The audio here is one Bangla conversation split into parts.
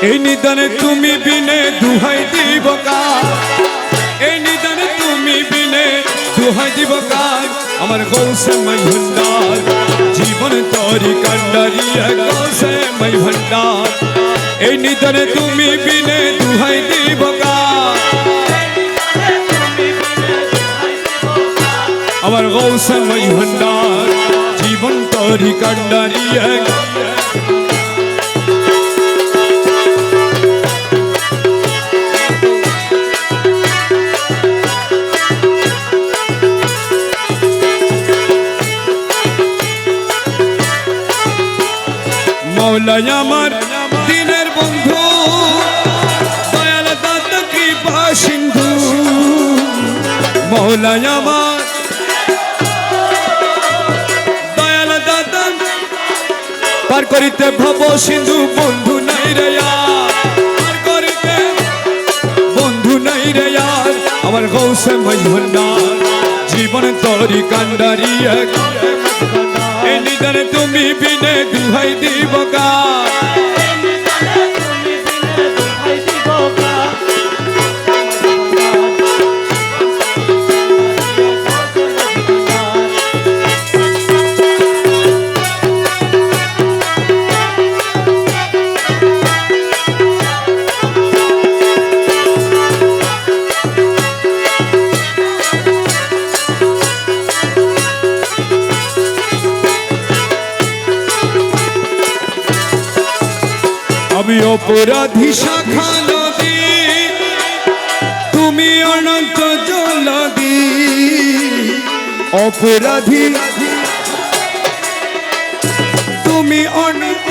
এই নিদানে তুমি বিনে দুহাই দিব কার এই নিদানে তুমি বিনে দুহাই দিব কার আমার গৌসে মাই ভণ্ডার জীবন তরি কান্ডারিয়া গৌসে মাই ভণ্ডার এই নিদানে তুমি বিনে দুহাই দিব কার আমার গৌসে মাই ভণ্ডার জীবন তরি কান্ডারিয়া মৌলাই আমার, দিনের বন্ধু। দয়াল দাত, কৃপা সিন্ধু। মৌলাই আমার, দয়াল দাত। পার করিতে ভব সিন্ধু, বন্ধু নাই রে পার করিতে বন্ধু নাই রে আমার গৌসে ভণ্ডার জীবন তরি কান্ডারি এলিদার তুমি বিনে দুহাই দিব গা অপরাধী শাখা নদী, তুমি অনন্ত জলদি। অপরাধী, তুমি অনন্ত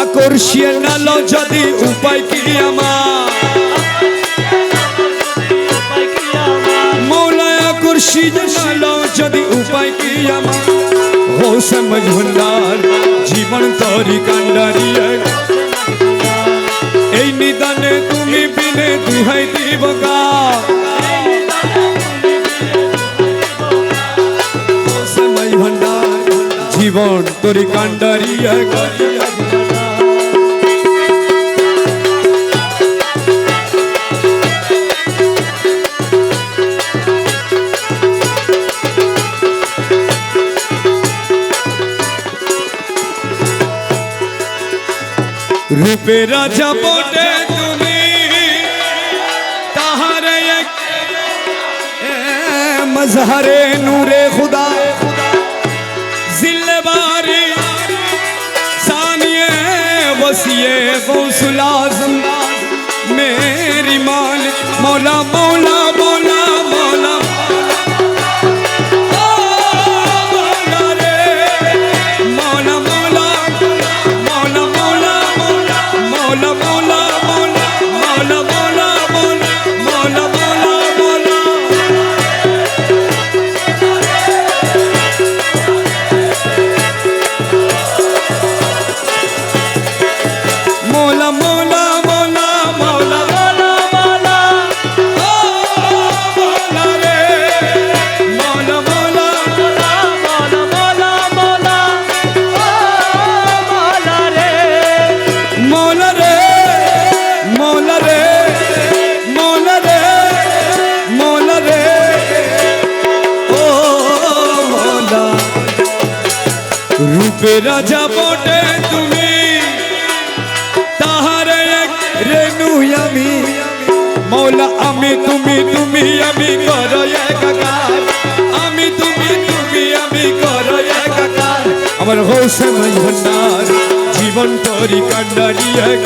আকর্ষিয়ে নাল যদি উপায় কি আমার? মৌলায় আকর্ষিয়ে নাল যদি উপায় কি আমার? हो समझ भंडार জীবন তরি কান্ডারিয়ায় এই নিদানে তুমি বিনে দুহাই দিব গা জীবন তরি কান্ডারিয়ায় रूपे राजा বটে তুমি। তাহার মজহারে নূরে খুদা। ذلباری ثانیے وسیع غوث لازم میری مال مولا مولا مولا রূপে রাজা বটে তুমি। তাহারে এক রেণু আমি। মৌলা, আমি তুমি তুমি আমি কর একাকার। আমি তুমি তুমি আমি কর একাকার। আমার হোসেন ভণ্ডার জীবন তরি কান্ডারি এক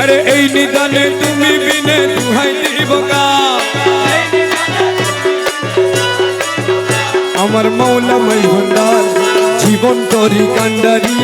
আরে এই নিদানে তুমি বিনে দুহাই দিব আমার মৌলা, মই ভণ্ডার জীবন তরি কান্ডারি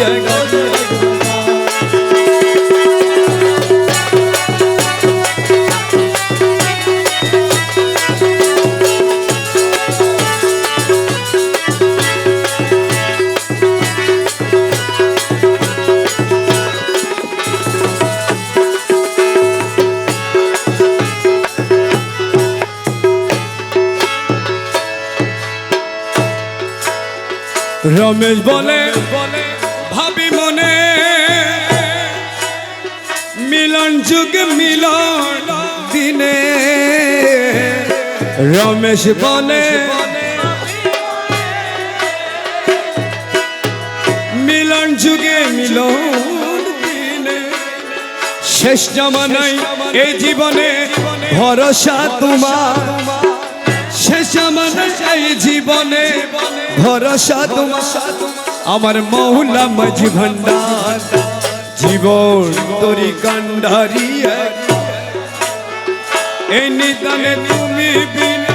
রমেশ বলে, ভাবি মনে, মিলন যুগে, মিলন দিনে। রমেশ বলে, মিলন যুগে, মিলন শেষ জামানাই এই জীবনে ভরসা তোমার। শেষ জামানাই এই জীবনে ভরসা তোমার আমার মৌলা মাঝি ভান্ডার জীবন তরি কান্ডারি এই নিদানে তুমি বিনা